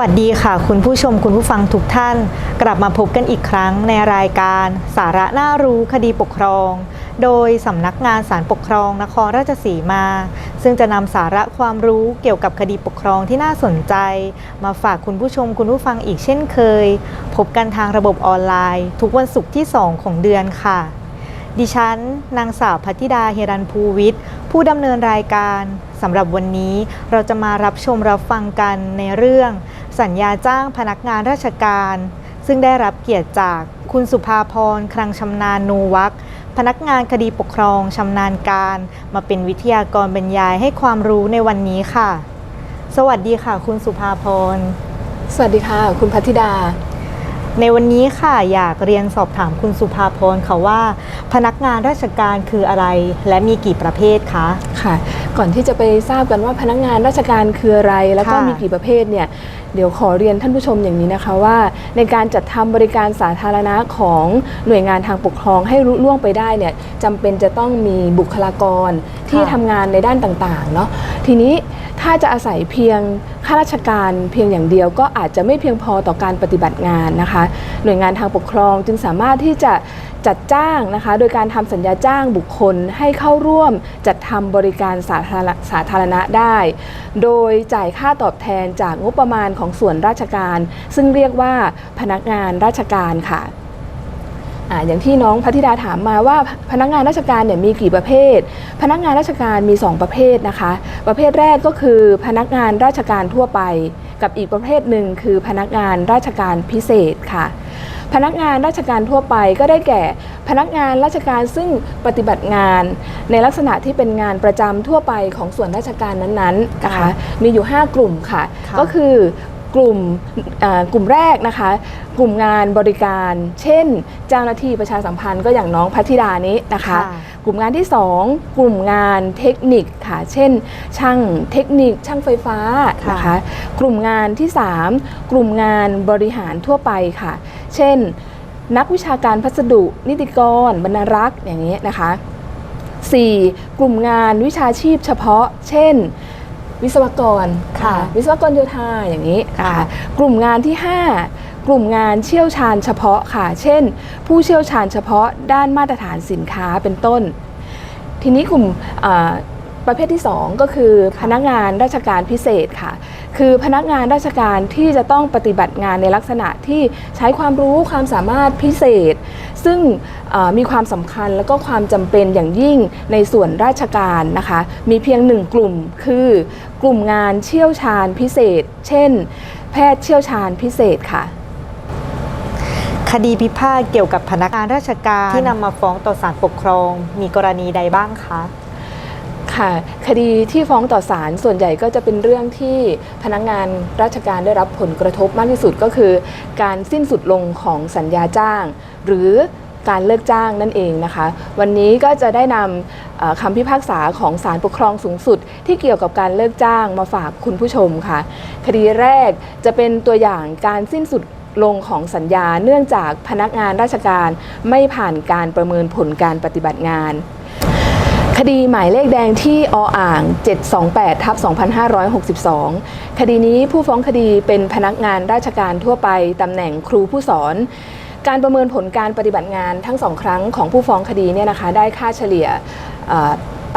วัสดีค่ะ คุณผู้ชมคุณผู้ฟังทุกท่าน กลับมาพบกันอีกครั้งในรายการ สาระน่ารู้คดีปกครอง โดยสำนักงานศาลปกครองนครราชสีมา ซึ่งจะนำสาระความรู้เกี่ยวกับคดีปกครองที่น่าสนใจ มาฝากคุณผู้ชมคุณผู้ฟังอีกเช่นเคย พบกันทางระบบออนไลน์ ทุกวันศุกร์ที่ 2 ของเดือนค่ะ ดิฉัน นางสาวพัทิดาเฮรันภูวิทย์ผู้ดำเนินรายการสำหรับวันนี้เราจะมารับชมรับฟังกันในเรื่อง สัญญาจ้างพนักงานราชการ ซึ่งได้รับเกียรติจากคุณสุภาพรคลังชำนาญนูวักพนักงานคดีปกครองชำนาญการ มาเป็นวิทยากรบรรยายให้ความรู้ในวันนี้ค่ะ สวัสดีค่ะ คุณสุภาพร สวัสดีค่ะ คุณพัทธิดา ในวันนี้ค่ะอยากเรียนสอบถามคุณสุภาพรค่ะว่า พนักงานราชการคืออะไร และมีกี่ประเภทคะค่ะ ก่อนที่จะไปทราบกันว่าพนักงานราชการคืออะไร แล้วก็ค่ะมีกี่ประเภทเนี่ยเดี๋ยวขอเรียนท่านผู้ชมอย่างนี้นะคะว่า ในการจัดทำบริการสาธารณะของหน่วยงานทางปกครองให้รุ่ล่วงไปได้เนี่ยจำเป็นจะต้องมีบุคลากรที่ทำงานในด้านต่างๆเนาะทีนี้ถ้าจะอาศัยเพียง ข้าราชการเพียงอย่างเดียวก็อาจจะไม่เพียงพอต่อการปฏิบัติงานนะคะ หน่วยงานทางปกครองจึงสามารถที่จะจัดจ้างนะคะ โดยการทำสัญญาจ้างบุคคลให้เข้าร่วมจัดทำบริการสาธารณสาธารณะได้ โดยจ่ายค่าตอบแทนจากงบประมาณของส่วนราชการ ซึ่งเรียกว่าพนักงานราชการค่ะ อ่าอย่างที่น้องพัทธิดาถามมาว่าพนักงานราชการเนี่ยมีกี่ประเภท พนักงานราชการมี 2 ประเภทนะคะ ประเภทแรกก็คือพนักงานราชการทั่วไป กับอีกประเภทหนึ่งคือพนักงานราชการพิเศษค่ะ พนักงานราชการทั่วไปก็ได้แก่ พนักงานราชการซึ่งปฏิบัติงาน ในลักษณะที่เป็นงานประจำทั่วไปของส่วนราชการนั้นๆนะคะค่ะมีอยู่ 5 กลุ่มค่ะค่ะก็คือ กลุ่มอ่ากลุ่มแรกนะคะ กลุ่มงานบริการ เช่น เจ้าหน้าที่ประชาสัมพันธ์ก็อย่างน้องพัทธิดานี้นะคะค่ะกลุ่มงานที่ 2 กลุ่มงานเทคนิคค่ะ เช่น ช่างเทคนิค ช่างไฟฟ้าค่ะนะคะ กลุ่มงานที่ 3 กลุ่มงานบริหารทั่วไปค่ะ เช่น นักวิชาการพัสดุ นิติกร บรรณารักษ์อย่างนี้นะคะ 4. กลุ่มงานวิชาชีพเฉพาะ เช่น วิศวกรค่ะ วิศวกรโยธาอย่างนี้นะค่ะคะกลุ่มงานที่ 5 กลุ่มงานเชี่ยวชาญเฉพาะค่ะ เช่น ผู้เชี่ยวชาญเฉพาะด้านมาตรฐานสินค้าเป็นต้น ทีนี้กลุ่มอ่าประเภทที่ 2 ก็คือพนักงานราชการพิเศษค่ะ คือพนักงานราชการที่จะต้องปฏิบัติงานในลักษณะที่ใช้ความรู้ความสามารถพิเศษ ซึ่งอ่ามีความสำคัญแล้วก็ความจำเป็นอย่างยิ่งในส่วนราชการนะคะ มีเพียงหนึ่งกลุ่มคือ กลุ่มงานเชี่ยวชาญพิเศษ เช่น แพทย์เชี่ยวชาญพิเศษค่ะ คดีพิพาทเกี่ยวกับพนักงานราชการที่นำมาฟ้องต่อศาลปกครอง มีกรณีใดบ้างคะค่ะคดีที่ฟ้องต่อศาลส่วนใหญ่ก็จะเป็นเรื่องที่พนักงานราชการได้รับผลกระทบมากที่สุดก็คือ การสิ้นสุดลงของสัญญาจ้าง หรือ การเลิกจ้างนั่นเองนะคะ วันนี้ก็จะได้นำคำพิพากษาของศาลปกครองสูงสุด ที่เกี่ยวกับการเลิกจ้างมาฝากคุณผู้ชมค่ะ คดีแรกจะเป็นตัวอย่างการสิ้นสุดลงของสัญญาเนื่องจากพนักงานราชการไม่ผ่านการประเมินผลการปฏิบัติงาน คดีหมายเลขแดงที่ออ่าง 728ทับ2562 คดีนี้ผู้ฟ้องคดีเป็นพนักงานราชการทั่วไปตำแหน่งครูผู้สอน การประเมินผลการปฏิบัติงานทั้งสองครั้งของผู้ฟ้องคดีเนี่ยนะคะได้ค่าเฉลี่ย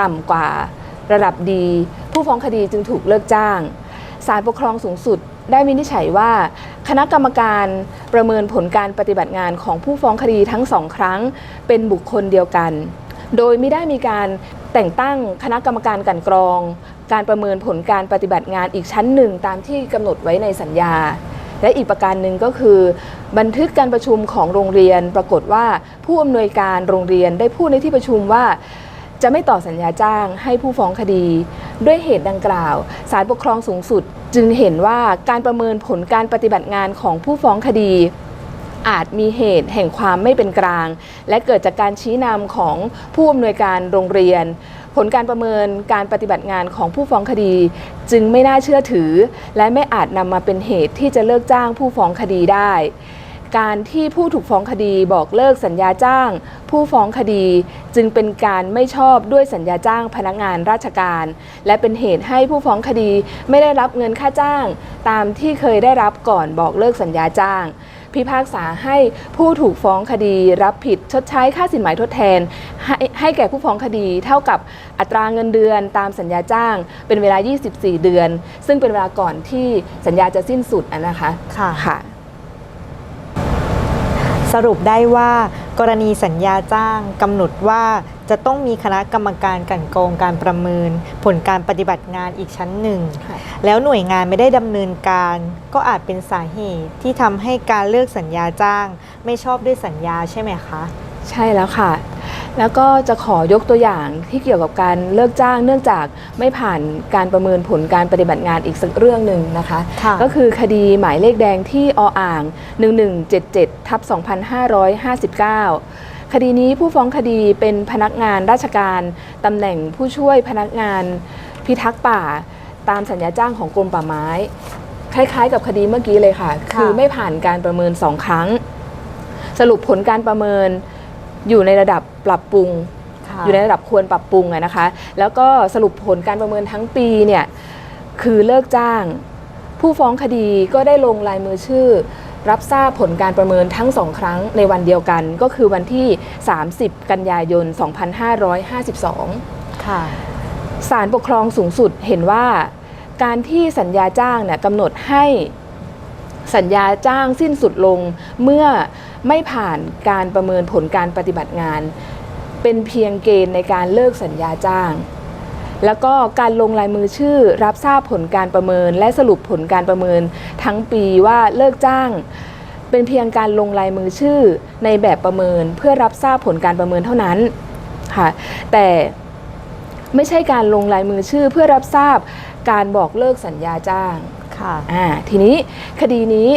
ต่ำกว่าระดับดี ผู้ฟ้องคดีจึงถูกเลิกจ้างศาลปกครองสูงสุดได้วินิจฉัยว่า คณะกรรมการประเมินผลการปฏิบัติงานของผู้ฟ้องคดีทั้งสองครั้งเป็นบุคคลเดียวกัน โดยไม่ได้มีการแต่งตั้งคณะกรรมการกันกรอง การประเมินผลการปฏิบัติงานอีกชั้นหนึ่งตามที่กำหนดไว้ในสัญญา และอีกประการหนึ่งก็คือ บันทึกการประชุมของโรงเรียน ปรากฏว่าผู้อำนวยการโรงเรียนได้พูดในที่ประชุมว่าจะไม่ต่อสัญญาจ้างให้ผู้ฟ้องคดี ด้วยเหตุดังกล่าวศาลปกครองสูงสุด จึงเห็นว่าการประเมินผลการปฏิบัติงานของผู้ฟ้องคดี อาจมีเหตุแห่งความไม่เป็นกลาง และเกิดจากการชี้นำของผู้อำนวยการโรงเรียน ผลการประเมินการปฏิบัติงานของผู้ฟ้องคดี จึงไม่น่าเชื่อถือ และไม่อาจนำมาเป็นเหตุที่จะเลิกจ้างผู้ฟ้องคดีได้ การที่ผู้ถูกฟ้องคดีบอกเลิกสัญญาจ้าง ผู้ฟ้องคดี จึงเป็นการไม่ชอบด้วยสัญญาจ้างพนักงานราชการ และเป็นเหตุให้ผู้ฟ้องคดีไม่ได้รับเงินค่าจ้าง ตามที่เคยได้รับก่อนบอกเลิกสัญญาจ้าง พิพากษาให้ผู้ถูกฟ้องคดีรับผิดชดใช้ค่าสินไหมทดแทน ให้ให้แก่ผู้ฟ้องคดีเท่ากับอัตราเงินเดือนตามสัญญาจ้าง เป็นเวลา 24 เดือน ซึ่งเป็นเวลาก่อนที่สัญญาจะสิ้นสุดอะนะคะค่ะค่ะ สรุปได้ว่ากรณีสัญญาจ้างกำหนดว่าจะต้องมีคณะกรรมการกลันกรองการประเมิน ผลการปฏิบัติงานอีกชั้นหนึ่งค่ะแล้วหน่วยงานไม่ได้ดำเนินการ ก็อาจเป็นสาเหตุที่ทำให้การเลิกสัญญาจ้าง ไม่ชอบด้วยสัญญาใช่ไหมคะ ใช่แล้วค่ะ แล้วก็จะขอยกตัวอย่างที่เกี่ยวกับการเลิกจ้าง เนื่องจากไม่ผ่านการประเมินผลการปฏิบัติงานอีกสักเรื่องหนึ่งนะคะค่ะก็คือคดีหมายเลขแดงที่ออ่าง 1177ทับ2559 คดีนี้ผู้ฟ้องคดีเป็นพนักงานราชการตำแหน่งผู้ช่วยพนักงานพิทักษ์ป่า ตามสัญญาจ้างของกรมป่าไม้ คล้ายๆ กับคดีเมื่อกี้เลยค่ะค่ะคือไม่ผ่านการประเมินสองครั้ง สรุปผลการประเมินอยู่ในระดับปรับปรุงค่ะอยู่ในระดับควรปรับปรุงอะนะคะ แล้วก็สรุปผลการประเมินทั้งปีเนี่ยคือเลิกจ้าง ผู้ฟ้องคดีก็ได้ลงลายมือชื่อ รับทราบผลการประเมินทั้งสองครั้งในวันเดียวกัน ก็คือวันที่ 30 กันยายน 2552 ค่ะศาลปกครองสูงสุดเห็นว่า การที่สัญญาจ้างเนี่ยกำหนดให้สัญญาจ้างสิ้นสุดลงเมื่อไม่ผ่านการประเมินผลการปฏิบัติงาน เป็นเพียงเกณฑ์ในการเลิกสัญญาจ้าง แล้วก็การลงลายมือชื่อรับทราบผลการประเมิน และสรุปผลการประเมิน ทั้งปีว่าเลิกจ้าง เป็นเพียงการลงลายมือชื่อในแบบประเมิน เพื่อรับทราบผลการประเมินเท่านั้นค่ะแต่ไม่ใช่การลงลายมือชื่อเพื่อรับทราบการบอกเลิกสัญญาจ้างค่ะอ่าทีนี้คดีนี้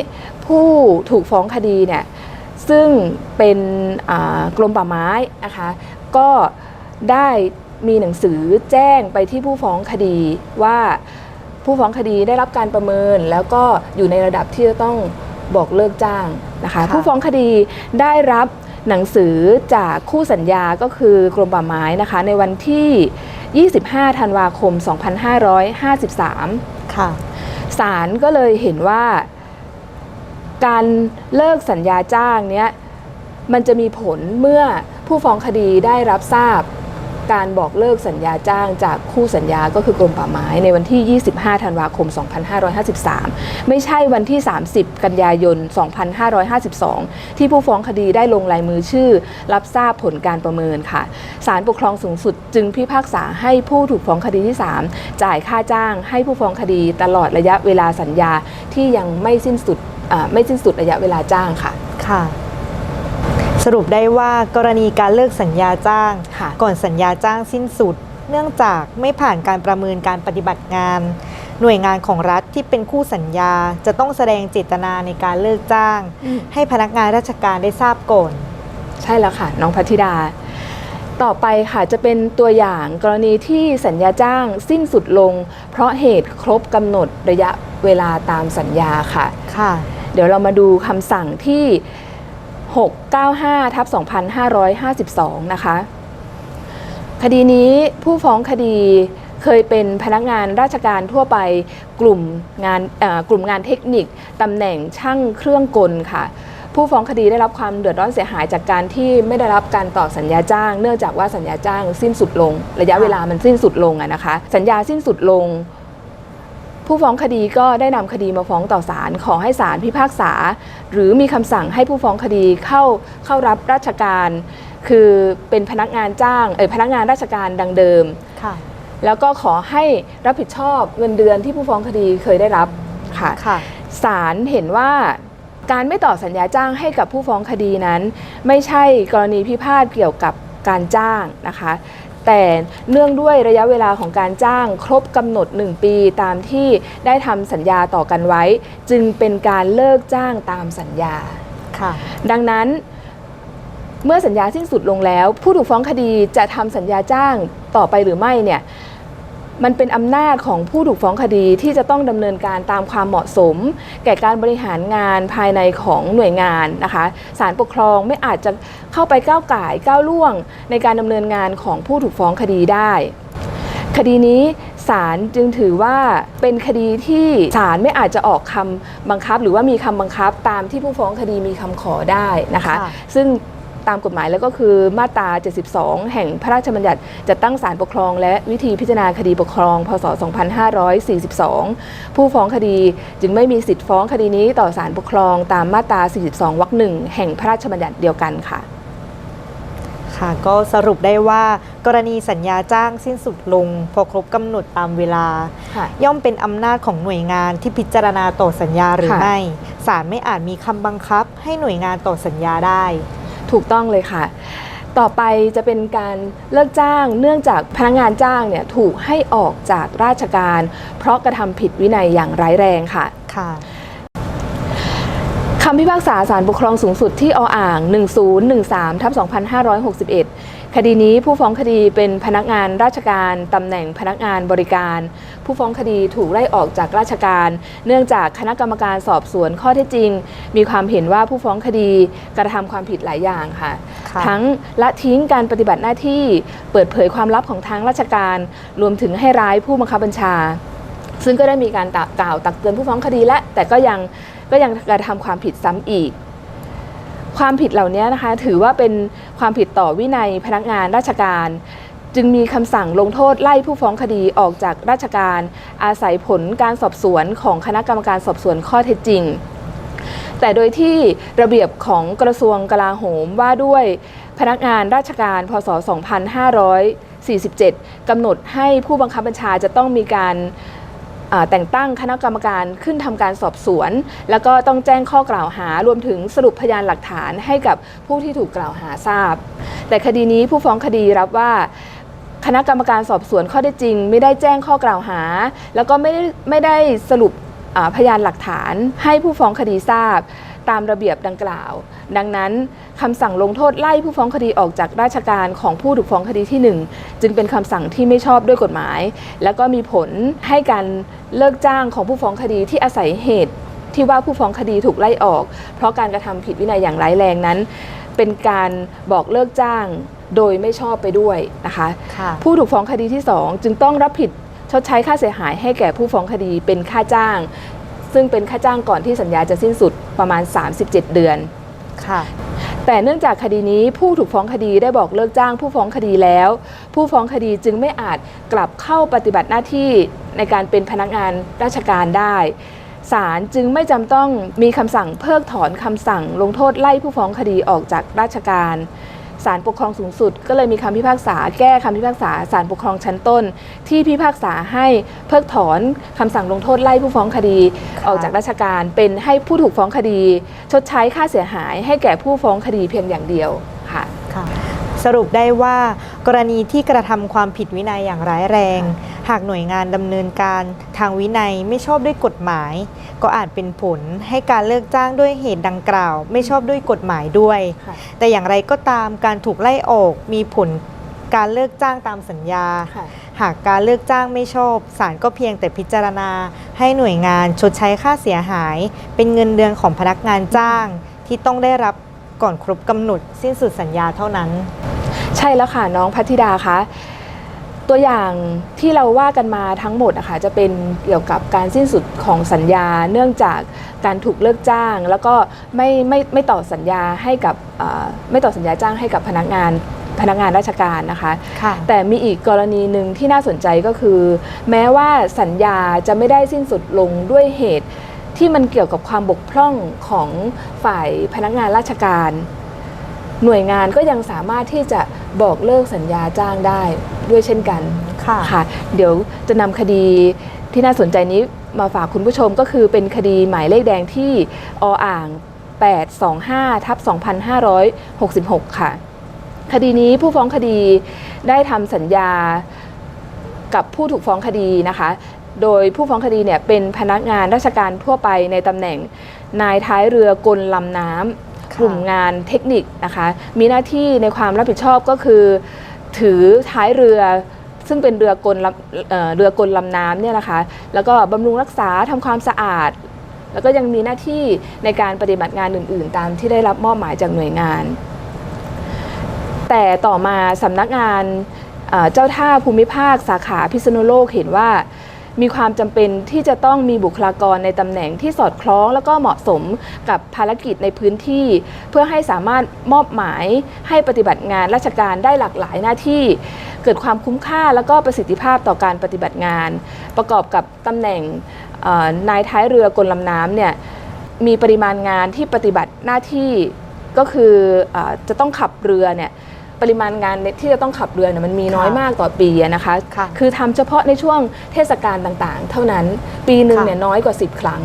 ผู้ถูกฟ้องคดีเนี่ยซึ่งเป็นอ่ากรมป่าไม้นะคะก็ได้ มีหนังสือแจ้งไปที่ผู้ฟ้องคดีว่าผู้ฟ้องคดีได้รับการประเมิน แล้วก็อยู่ในระดับที่จะต้องบอกเลิกจ้างนะคะค่ะผู้ฟ้องคดีได้รับหนังสือจากคู่สัญญาก็คือกรมป่าไม้นะคะ ในวันที่ 25 ธันวาคม 2553 ค่ะศาลก็เลยเห็นว่า การเลิกสัญญาจ้างเนี้ยมันจะมีผลเมื่อผู้ฟ้องคดีได้รับทราบ การบอกเลิกสัญญาจ้างจากคู่สัญญาก็คือกรมป่าไม้ในวันที่ 25 ธันวาคม 2553 ไม่ใช่วันที่ 30 กันยายน 2552 ที่ผู้ฟ้องคดีได้ลงลายมือชื่อ รับทราบผลการประเมินค่ะ ศาลปกครองสูงสุดจึงพิพากษาให้ผู้ถูกฟ้องคดีที่ 3 จ่ายค่าจ้างให้ผู้ฟ้องคดีตลอดระยะเวลาสัญญาที่ยังไม่สิ้นสุดไม่สิ้นสุดระยะเวลาจ้างค่ะ ค่ะ สรุปได้ว่ากรณีการเลิกสัญญาจ้างค่ะก่อนสัญญาจ้างสิ้นสุด เนื่องจากไม่ผ่านการประเมินการปฏิบัติงาน หน่วยงานของรัฐที่เป็นคู่สัญญา จะต้องแสดงเจตนาในการเลิกจ้างอืมให้พนักงานราชการได้ทราบก่อน ใช่แล้วค่ะ น้องพัทธิดา ต่อไปค่ะจะเป็นตัวอย่างกรณีที่สัญญาจ้างสิ้นสุดลง เพราะเหตุครบกำหนดระยะเวลาตามสัญญาค่ะค่ะ เดี๋ยวเรามาดูคำสั่งที่ 695ทับ2552 นะคะ คดีนี้ผู้ฟ้องคดีเคยเป็นพนักงานราชการทั่วไปกลุ่มงานกลุ่มงานเทคนิคตำแหน่งช่างเครื่องกลค่ะ ผู้ฟ้องคดีได้รับความเดือดร้อนเสียหายจากการที่ไม่ได้รับการต่อสัญญาจ้าง เนื่องจากว่าสัญญาจ้างสิ้นสุดลง ระยะเวลามันสิ้นสุดลงอะนะคะ สัญญาสิ้นสุดลง ผู้ฟ้องคดีก็ได้นำคดีมาฟ้องต่อศาลขอให้ศาลพิพากษา หรือมีคำสั่งให้ผู้ฟ้องคดีเข้าเข้ารับราชการ คือเป็นพนักงานจ้างเออพนักงานราชการดังเดิม ค่ะ แล้วก็ขอให้รับผิดชอบเงินเดือนที่ผู้ฟ้องคดีเคยได้รับค่ะค่ะ ศาลเห็นว่าการไม่ต่อสัญญาจ้างให้กับผู้ฟ้องคดีนั้น ไม่ใช่กรณีพิพาทเกี่ยวกับการจ้างนะคะ แต่เนื่องด้วยระยะเวลาของการจ้างครบกำหนด 1 ปีตามที่ได้ทำสัญญาต่อกันไว้ จึงเป็นการเลิกจ้างตามสัญญาค่ะดังนั้นเมื่อสัญญาสิ้นสุดลงแล้ว ผู้ถูกฟ้องคดีจะทำสัญญาจ้างต่อไปหรือไม่เนี่ย มันเป็นอำนาจของผู้ถูกฟ้องคดีที่จะต้องดำเนินการตามความเหมาะสม แก่การบริหารงานภายในของหน่วยงานนะคะศาลปกครองไม่อาจจะเข้าไปก้าวไก่ายก้าวล่วง ในการดำเนินงานของผู้ถูกฟ้องคดีได้ คดีนี้ศาลจึงถือว่าเป็นคดีที่ศาลไม่อาจจะออกคำบังคับ หรือว่ามีคำบังคับตามที่ผู้ฟ้องคดีมีคำขอได้นะคะค่ะซึ่ง ตามกฎหมายแล้วก็คือมาตรา 72 แห่งพระราชบัญญัติจัดตั้งศาลปกครอง และวิธีพิจารณาคดีปกครอง พศ 2542 ผู้ฟ้องคดีจึงไม่มีสิทธิ์ฟ้องคดีนี้ต่อศาลปกครองตามมาตรา 42 วรรคหนึ่งแห่งพระราชบัญญัติเดียวกันค่ะค่ะก็สรุปได้ว่ากรณีสัญญาจ้างสิ้นสุดลง พอครบกำหนดตามเวลาค่ะย่อมเป็นอำนาจของหน่วยงานที่พิจารณาต่อสัญญาหรือค่ะไม่ศาลไม่อาจมีคำบังคับให้หน่วยงานต่อสัญญาได้ ถูกต้องเลยค่ะ ต่อไปจะเป็นการเลิกจ้าง เนื่องจากพนักงานจ้างเนี่ยถูกให้ออกจากราชการ เพราะกระทำผิดวินัยอย่างร้ายแรงค่ะค่ะคำพิพากษาศาลปกครองสูงสุดที่ออ่าง 1013ทับ2561 คดีนี้ผู้ฟ้องคดีเป็นพนักงานราชการตำแหน่งพนักงานบริการ ผู้ฟ้องคดีถูกไล่ออกจากราชการ เนื่องจากคณะกรรมการสอบสวนข้อเท็จจริง มีความเห็นว่าผู้ฟ้องคดีกระทำความผิดหลายอย่างค่ะค่ะทั้งละทิ้งการปฏิบัติหน้าที่เปิดเผยความลับของทางราชการ รวมถึงให้ร้ายผู้บังคับบัญชา ซึ่งก็ได้มีการตกล่าวตักเตือนผู้ฟ้องคดีและ แต่ก็ยังก็ยังกระทำความผิดซ้ำอีกความผิดเหล่านี้นะคะถือว่าเป็น ความผิดต่อวินัยพนักงานราชการ จึงมีคำสั่งลงโทษไล่ผู้ฟ้องคดีออกจากราชการ อาศัยผลการสอบสวนของคณะกรรมการสอบสวนข้อเท็จจริง แต่โดยที่ระเบียบของกระทรวงกลาโหมว่าด้วยพนักงานราชการพศ 2547 กำหนดให้ผู้บังคับบัญชาจะต้องมีการ แต่งตั้งคณะกรรมการขึ้นทำการสอบสวน แล้วก็ต้องแจ้งข้อกล่าวหา รวมถึงสรุปพยานหลักฐานให้กับผู้ที่ถูกกล่าวหาทราบ แต่คดีนี้ผู้ฟ้องคดีรับว่าคณะกรรมการสอบสวนข้อได้จริง ไม่ได้แจ้งข้อกล่าวหา แล้วก็ไม่ได้ไม่ได้สรุปพยานหลักฐานให้ผู้ฟ้องคดีทราบ ตามระเบียบดังกล่าว ดังนั้นคำสั่งลงโทษไล่ผู้ฟ้องคดีออกจากราชการของผู้ถูกฟ้องคดีที่หนึ่งจึงเป็นคำสั่งที่ไม่ชอบด้วยกฎหมาย แล้วก็มีผลให้การเลิกจ้างของผู้ฟ้องคดีที่อาศัยเหตุที่ว่าผู้ฟ้องคดีถูกไล่ออก เพราะการกระทำผิดวินัยอย่างร้ายแรงนั้น เป็นการบอกเลิกจ้างโดยไม่ชอบไปด้วยนะคะค่ะผู้ถูกฟ้องคดีที่ 2 จึงต้องรับผิดชดใช้ค่าเสียหายให้แก่ผู้ฟ้องคดีเป็นค่าจ้าง ซึ่งเป็นค่าจ้างก่อนที่สัญญาจะสิ้นสุดประมาณ 37 เดือนค่ะแต่เนื่องจากคดีนี้ผู้ถูกฟ้องคดีได้บอกเลิกจ้างผู้ฟ้องคดีแล้ว ผู้ฟ้องคดีจึงไม่อาจกลับเข้าปฏิบัติหน้าที่ในการเป็นพนักงานราชการได้ศาลจึงไม่จำต้องมีคำสั่งเพิกถอนคำสั่งลงโทษไล่ผู้ฟ้องคดีออกจากราชการ ศาลปกครองสูงสุด ก็เลยมีคำพิพากษา แก้คำพิพากษาศาลปกครองชั้นต้น ที่พิพากษาให้เพิกถอนคำสั่งลงโทษไล่ผู้ฟ้องคดีค่ะออกจากราชการเป็นให้ผู้ถูกฟ้องคดี ชดใช้ค่าเสียหาย ให้แก่ผู้ฟ้องคดีเพียงอย่างเดียวค่ะค่ะสรุปได้ว่ากรณีที่กระทำความผิดวินัยอย่างร้ายแรง หากหน่วยงานดำเนินการทางวินัยไม่ชอบด้วยกฎหมาย ก็อาจเป็นผลให้การเลิกจ้างด้วยเหตุดังกล่าว ไม่ชอบด้วยกฎหมายด้วยค่ะแต่อย่างไรก็ตามการถูกไล่ออกมีผลการเลิกจ้างตามสัญญาค่ะหากการเลิกจ้างไม่ชอบศาลก็เพียงแต่พิจารณา ให้หน่วยงานชดใช้ค่าเสียหาย เป็นเงินเดือนของพนักงานจ้าง ที่ต้องได้รับก่อนครบกำหนดสิ้นสุดสัญญาเท่านั้น ใช่แล้วค่ะน้องพัทธิดาคะ ตัวอย่างที่เราว่ากันมาทั้งหมดนะคะจะเป็นเกี่ยวกับการสิ้นสุดของสัญญา เนื่องจากการถูกเลิกจ้าง แล้วก็ไม่ไม่ไม่ต่อสัญญาให้กับเอ่อไม่ต่อสัญญาจ้างให้กับพนักงานพนักงานราชการนะคะค่ะแต่มีอีกกรณีหนึ่งที่น่าสนใจก็คือ แม้ว่าสัญญาจะไม่ได้สิ้นสุดลงด้วยเหตุที่มันเกี่ยวกับความบกพร่องของฝ่ายพนักงานราชการ หน่วยงานก็ยังสามารถที่จะบอกเลิกสัญญาจ้างได้ด้วยเช่นกันค่ะค่ะ เดี๋ยวจะนำคดีที่น่าสนใจนี้มาฝากคุณผู้ชมก็คือเป็นคดีหมายเลขแดงที่ออ่าง 825ทับ2566 ค่ะ คดีนี้ผู้ฟ้องคดีได้ทำสัญญากับผู้ถูกฟ้องคดีนะคะ โดยผู้ฟ้องคดีเนี่ยเป็นพนักงานราชการทั่วไปในตำแหน่งนายท้ายเรือกลลำน้ำค่ะ กลุ่มงานเทคนิคนะคะ มีหน้าที่ในความรับผิดชอบก็คือ ถือท้ายเรือซึ่งเป็นเรือกลเอ่อเรือกลลำน้ำเนี่ยนะคะ แล้วก็บำรุงรักษาทำความสะอาด แล้วก็ยังมีหน้าที่ในการปฏิบัติงานอื่น ๆ ตามที่ได้รับมอบหมายจากหน่วยงาน แต่ต่อมาสำนักงานเเจ้าท่าภูมิภาคสาขาพิษณุโลกเห็นว่า มีความจำเป็นที่จะต้องมีบุคลากรในตำแหน่งที่สอดคล้อง แล้วก็เหมาะสมกับภารกิจในพื้นที่ เพื่อให้สามารถมอบหมายให้ปฏิบัติงานราชการได้หลากหลายหน้าที่ เกิดความคุ้มค่าแล้วก็ประสิทธิภาพต่อการปฏิบัติงาน ประกอบกับตำแหน่งนายท้ายเรือกลลำน้ำเนี่ยมีปริมาณงานที่ปฏิบัติหน้าที่ก็คืออจะต้องขับเรือเนี่ย ปริมาณงานที่จะต้องขับเรือเนี่ยมันมีน้อยค่ะมากต่อปีอะนะคะค่ะคือทำเฉพาะในช่วงเทศกาลต่างๆ เท่านั้นปีหนึ่งค่ะเนี่ยน้อยกว่า 10 ครั้ง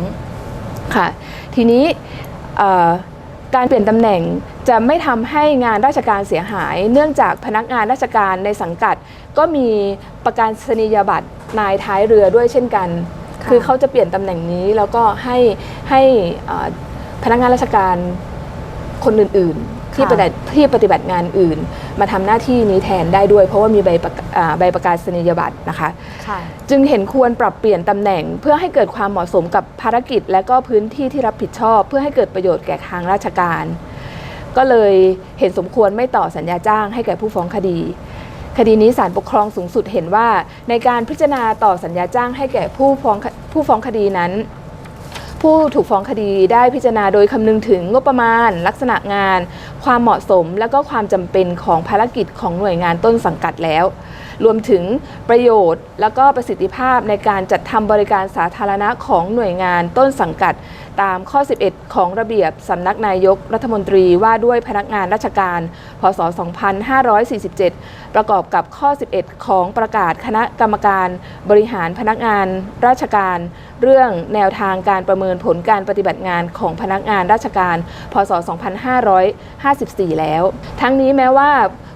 ค่ะทีนี้เอ่อการเปลี่ยนตำแหน่งจะไม่ทำให้งานราชการเสียหาย เนื่องจากพนักงานราชการในสังกัด ก็มีประกันษนียบัตรนายท้ายเรือด้วยเช่นกันค่ะคือเขาจะเปลี่ยนตำแหน่งนี้แล้วก็ให้ให้เอ่อพนักงานราชการคนอื่น ๆ ที่ปฏิบัติที่ปฏิบัติงานอื่น มาทำหน้าที่นี้แทนได้ด้วย เพราะว่ามีใบประกาอ่าใบประกาศนียบัตรนะคะค่ะจึงเห็นควรปรับเปลี่ยนตำแหน่ง เพื่อให้เกิดความเหมาะสมกับภารกิจ และก็พื้นที่ที่รับผิดชอบ เพื่อให้เกิดประโยชน์แก่ทางราชการ ก็เลยเห็นสมควรไม่ต่อสัญญาจ้างให้แก่ผู้ฟ้องคดีคดีนี้ศาลปกครองสูงสุดเห็นว่า ในการพิจารณาต่อสัญญาจ้างให้แก่ผู้ฟ้องผู้ฟ้องคดีนั้น ผู้ถูกฟ้องคดีได้พิจารณาโดยคำนึงถึงงบประมาณ ลักษณะงาน ความเหมาะสม และก็ความจำเป็นของภารกิจของหน่วยงานต้นสังกัดแล้ว รวมถึงประโยชน์ และก็ประสิทธิภาพในการจัดทำบริการสาธารณะของหน่วยงานต้นสังกัด ตามข้อ 11 ของระเบียบสำนักนายกรัฐมนตรีว่าด้วยพนักงานราชการ พศ 2547 ประกอบกับข้อ 11 ของประกาศคณะกรรมการบริหารพนักงานราชการ เรื่องแนวทางการประเมินผลการปฏิบัติงานของพนักงานราชการ พศ 2554 แล้ว ทั้งนี้แม้ว่า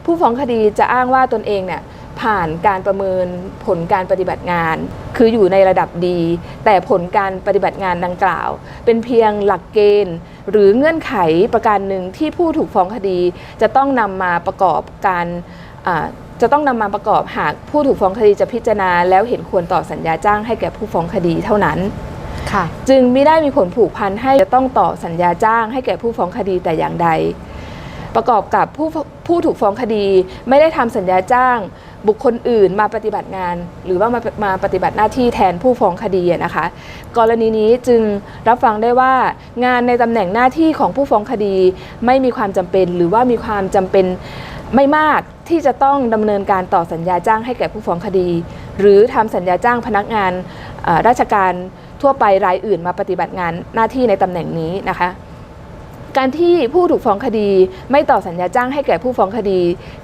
ผู้ฟ้องคดีจะอ้างว่าตนเองเนี่ย ผ่านการประเมินผลการปฏิบัติงาน คืออยู่ในระดับดี แต่ผลการปฏิบัติงานดังกล่าว เป็นเพียงหลักเกณฑ์ หรือเงื่อนไขประการหนึ่งที่ผู้ถูกฟ้องคดี จะต้องนำมาประกอบการอ่าจะต้องนำมาประกอบหากผู้ถูกฟ้องคดีจะพิจารณา แล้วเห็นควรต่อสัญญาจ้างให้แก่ผู้ฟ้องคดีเท่านั้นค่ะจึงไม่ได้มีผลผูกพันให้จะต้องต่อสัญญาจ้างให้แก่ผู้ฟ้องคดีแต่อย่างใด ประกอบกับผู้ผู้ถูกฟ้องคดี ไม่ได้ทำสัญญาจ้าง บุคคลอื่นมาปฏิบัติงาน หรือว่ามามาปฏิบัติหน้าที่แทนผู้ฟ้องคดีนะคะ กรณีนี้จึงรับฟังได้ว่างานในตำแหน่งหน้าที่ของผู้ฟ้องคดี ไม่มีความจำเป็น หรือว่ามีความจำเป็นไม่มากที่จะต้องดำเนินการต่อสัญญาจ้างให้แก่ผู้ฟ้องคดี หรือทำสัญญาจ้างพนักงานราชการทั่วไปรายอื่นมาปฏิบัติงานหน้าที่ในตำแหน่งนี้นะคะ การที่ผู้ถูกฟ้องคดี ไม่ต่อสัญญาจ้างให้แก่ผู้ฟ้องคดี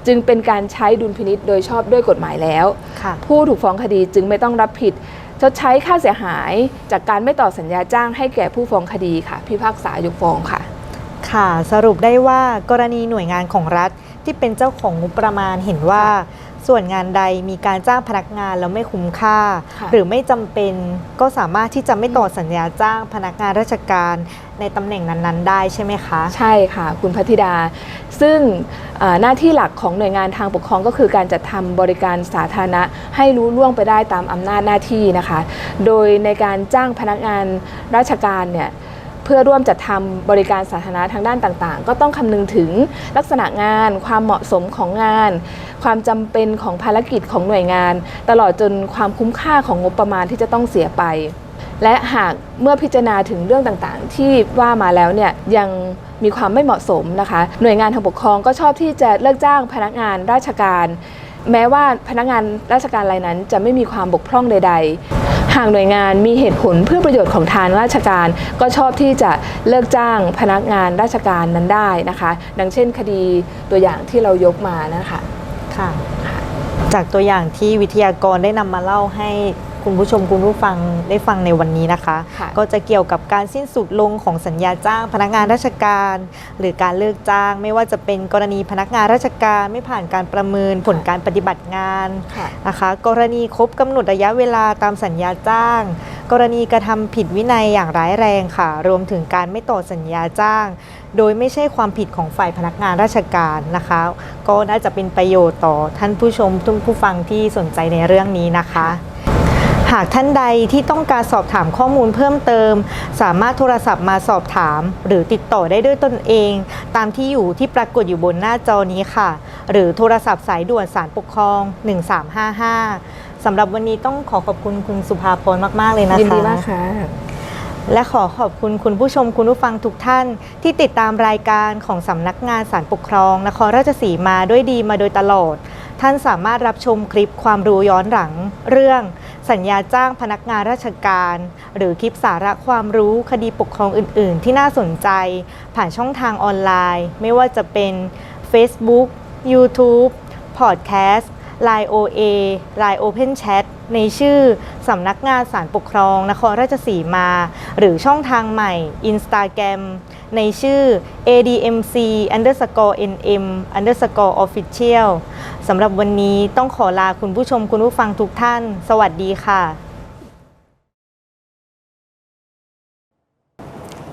จึงเป็นการใช้ดุลพินิษโดยชอบด้วยกฎหมายแล้วค่ะผู้ถูกฟ้องคดีจึงไม่ต้องรับผิดชดใช้ค่าเสียหายจากการไม่ต่อสัญญาจ้างให้แก่ผู้ฟ้องคดีค่ะ พิพากษายกฟ้องค่ะ ค่ะ สรุปได้ว่ากรณีหน่วยงานของรัฐที่เป็นเจ้าของงบประมาณเห็นว่า ส่วนงานใดมีการจ้างพนักงานแล้วไม่คุ้มค่าค่ะหรือไม่จำเป็นก็สามารถที่จะไม่ต่อสัญญาจ้างพนักงานราชการในตำแหน่งนั้นๆ ได้ใช่ไหมคะ ใช่ค่ะ คุณพัทธิดา ซึ่งเอ่อหน้าที่หลักของหน่วยงานทางปกครองก็คือการจัดทำบริการสาธารณะให้รู้ล่วงไปได้ตามอำนาจหน้าที่นะคะ โดยในการจ้างพนักงานราชการเนี่ย เพื่อร่วมจัดทำบริการสาธารณะทางด้านต่างๆ ก็ต้องคำนึงถึงลักษณะงาน ความเหมาะสมของงาน ความจำเป็นของภารกิจของหน่วยงาน ตลอดจนความคุ้มค่าของงบประมาณที่จะต้องเสียไป และหากเมื่อพิจารณาถึงเรื่องต่างๆ ที่ว่ามาแล้วเนี่ยยังมีความไม่เหมาะสมนะคะ หน่วยงานทางปกครองก็ชอบที่จะเลิกจ้างพนักงานราชการ แม้ว่าพนักงานราชการรายนั้นจะไม่มีความบกพร่องใด ๆ หากหน่วยงานมีเหตุผลเพื่อประโยชน์ของทางราชการ ก็ชอบที่จะเลิกจ้างพนักงานราชการนั้นได้นะคะ ดังเช่นคดีตัวอย่างที่เรายกมานะคะค่ะจากตัวอย่างที่วิทยากรได้นำมาเล่าให้ คุณผู้ชมคุณผู้ฟังได้ฟังในวันนี้นะคะค่ะก็จะเกี่ยวกับการสิ้นสุดลงของสัญญาจ้าง พนักงานราชการ หรือการเลิกจ้าง ไม่ว่าจะเป็นกรณีพนักงานราชการไม่ผ่านการประเมินผลการปฏิบัติงานค่ะนะคะ กรณีครบกำหนดระยะเวลาตามสัญญาจ้าง กรณีกระทำผิดวินัยอย่างร้ายแรงค่ะ รวมถึงการไม่ต่อสัญญาจ้าง โดยไม่ใช่ความผิดของฝ่ายพนักงานราชการนะคะ ก็น่าจะเป็นประโยชน์ต่อท่านผู้ชมทุกผู้ฟังที่สนใจในเรื่องนี้นะคะ หากท่านใดที่ต้องการสอบถามข้อมูลเพิ่มเติม สามารถโทรศัพท์มาสอบถาม หรือติดต่อได้ด้วยตนเอง ตามที่อยู่ที่ปรากฏอยู่บนหน้าจอนี้ค่ะ หรือโทรศัพท์สายด่วนสารปกครอง 1355สำหรับวันนี้ต้องขอขอบคุณคุณสุภาพรมาก ๆ เลยนะคะยินดีมากค่ะ และขอขอบคุณคุณผู้ชมคุณผู้ฟังทุกท่าน ที่ติดตามรายการของสำนักงานสารปกครอง นครราชสีมาด้วยดีมาโดยตลอด ท่านสามารถรับชมคลิปความรู้ย้อนหลัง เรื่อง สัญญาจ้างพนักงานราชการ หรือคลิปสาระความรู้คดีปกครองอื่น ๆ ที่น่าสนใจ ผ่านช่องทางออนไลน์ ไม่ว่าจะเป็น Facebook YouTube Podcast Line OA Line Open Chat ในชื่อสำนักงานสารปกครองนครราชสีมา หรือช่องทางใหม่ Instagram ในชื่อ admc underscore nm underscore official สำหรับวันนี้ต้องขอลาคุณผู้ชมคุณผู้ฟังทุกท่าน สวัสดีค่ะ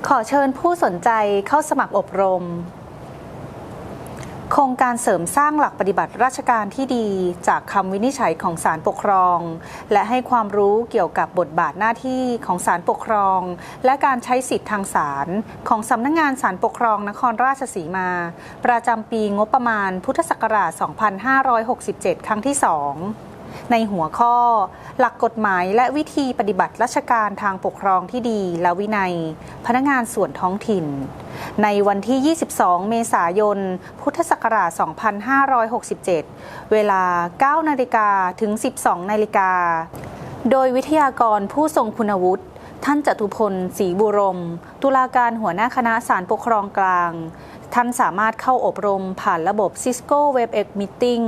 ขอเชิญผู้สนใจเข้าสมัครอบรม โครงการเสริมสร้างหลักปฏิบัติราชการที่ดีจากคำวินิจฉัยของศาลปกครอง และให้ความรู้เกี่ยวกับบทบาทหน้าที่ของศาลปกครอง และการใช้สิทธิทางศาลของสำนักงงานศาลปกครองนครราชสีมา ประจำปีงบประมาณพุทธศักราช 2567 ครั้งที่ 2 ในหัวข้อ หลักกฎหมายและวิธีปฏิบัติราชการทางปกครองที่ดีและวินัย พนักงานส่วนท้องถิ่น ในวันที่ 22 เมษายน พุทธศักราช 2567 เวลา 9 นาฬิกาถึง 12 นาฬิกา โดยวิทยากรผู้ทรงคุณวุฒิท่านจตุพลศรีบุรม ตุลาการหัวหน้าคณะศาลปกครองกลาง ท่านสามารถเข้าอบรมผ่านระบบ Cisco WebEx Meeting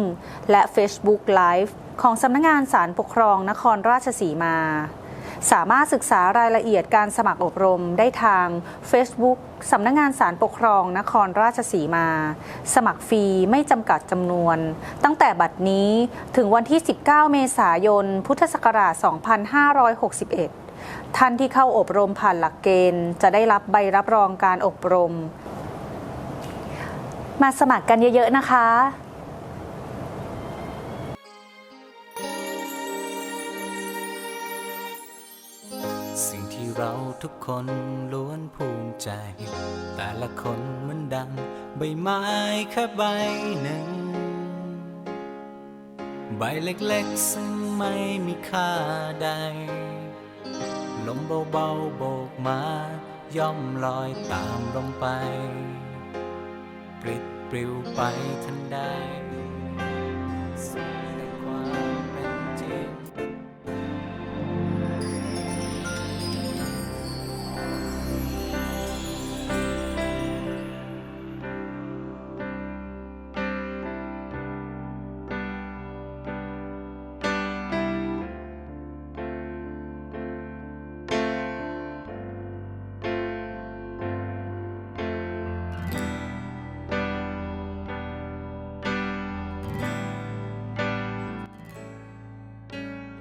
และ Facebook Live ของสำนักงงานศาลปกครองนครราชสีมา สามารถศึกษารายละเอียดการสมัครอบรมได้ทาง Facebook สำนักงงานศาลปกครองนครราชสีมา สมัครฟรีไม่จำกัดจำนวน ตั้งแต่บัดนี้ถึงวันที่ 19 เมษายน พุทธศักราช 2561 ท่านที่เข้าอบรมผ่านหลักเกณฑ์ จะได้รับใบรับรองการอบรม มาสมัครกันเยอะๆนะคะ เราทุกคนล้วนภูมิใจ แต่ละคนเหมือนดัง ใบไม้แค่ใบหนึ่ง ใบเล็กๆ ซึ่งไม่มีค่าใด ลมเบาๆโบกมา ย่อมลอยตามลมไป ปลิดปลิวไปทันใด